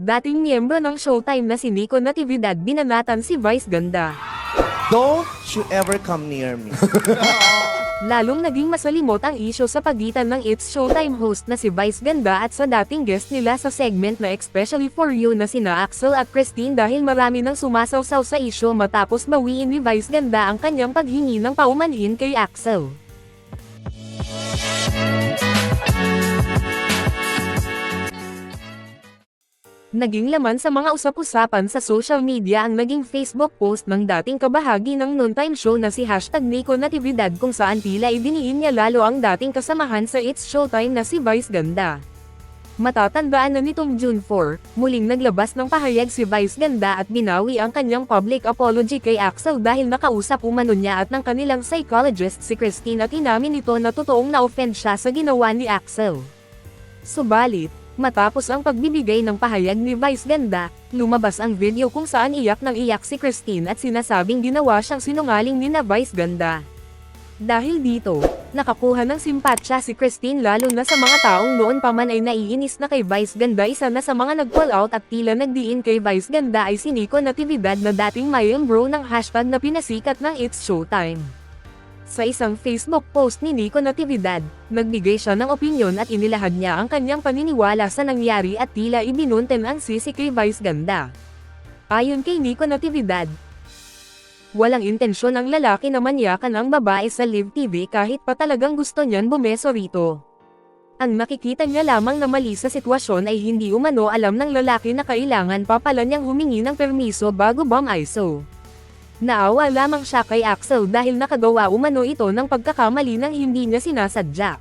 Dating miyembro ng Showtime na si Nico Natividad binanatan si Vice Ganda. Don't you ever come near me. Lalong naging masalimot ang isyo sa pagitan ng It's Showtime host na si Vice Ganda at sa dating guest nila sa segment na Especially For You na sina Axel at Christine dahil marami nang sumasawsaw sa isyo matapos bawiin ni Vice Ganda ang kanyang paghingi ng paumanhin kay Axel. Naging laman sa mga usap-usapan sa social media ang naging Facebook post ng dating kabahagi ng noontime show na si hashtag Nico Natividad kung saan tila idiniin niya lalo ang dating kasamahan sa It's Showtime na si Vice Ganda. Matatandaan na nitong June 4, muling naglabas ng pahayag si Vice Ganda at binawi ang kanyang public apology kay Axel dahil nakausap umano niya at ng kanilang psychologist si Christine at inamin nito na totoong na-offend siya sa ginawa ni Axel. Subalit, matapos ang pagbibigay ng pahayag ni Vice Ganda, lumabas ang video kung saan iyak ng iyak si Christine at sinasabing ginawa siyang sinungaling ni na Vice Ganda. Dahil dito, nakakuha ng simpatsya si Christine lalo na sa mga taong noon pa man ay naiinis na kay Vice Ganda isa na sa mga nag-call out at tila nagdiin kay Vice Ganda ay si Nico Natividad na dating mayembro ng hashtag na pinasikat ng It's Showtime. Sa isang Facebook post ni Nico Natividad, nagbigay siya ng opinyon at inilahad niya ang kanyang paniniwala sa nangyari at tila ibinunten ang sisi kay Vice Ganda. Ayon kay Nico Natividad, walang intensyon ang lalaki na manyakan ang babae sa live TV kahit pa talagang gusto niyan bumeso rito. Ang nakikita niya lamang na mali sa sitwasyon ay hindi umano alam ng lalaki na kailangan pa pala niyang humingi ng permiso bago bomb ISO. Naawa lamang siya kay Axel dahil nakagawa umano ito ng pagkakamali ng hindi niya sinasadya.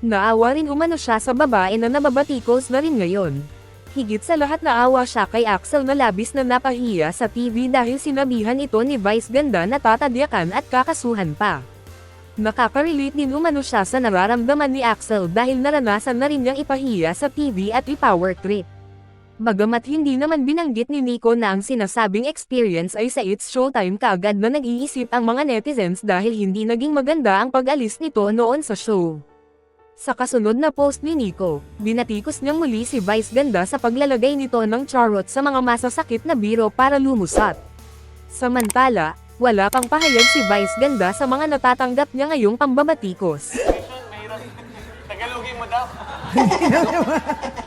Naawa rin umano siya sa babae na nababatikos na rin ngayon. Higit sa lahat naawa siya kay Axel na labis na napahiya sa TV dahil sinabihan ito ni Vice Ganda na tatadyakan at kakasuhan pa. Nakaka-relate din umano siya sa nararamdaman ni Axel dahil naranasan na rin niyang ipahiya sa TV at i-power trip. Bagamat hindi naman binanggit ni Nico na ang sinasabing experience ay sa It's Showtime kaagad na nag-iisip ang mga netizens dahil hindi naging maganda ang pag-alis nito noon sa show. Sa kasunod na post ni Nico, binatikos niyang muli si Vice Ganda sa paglalagay nito ng charot sa mga masasakit na biro para lumusat. Samantala, wala pang pahayag si Vice Ganda sa mga natatanggap niya ngayong pambabatikos. Tagalogin mo daw.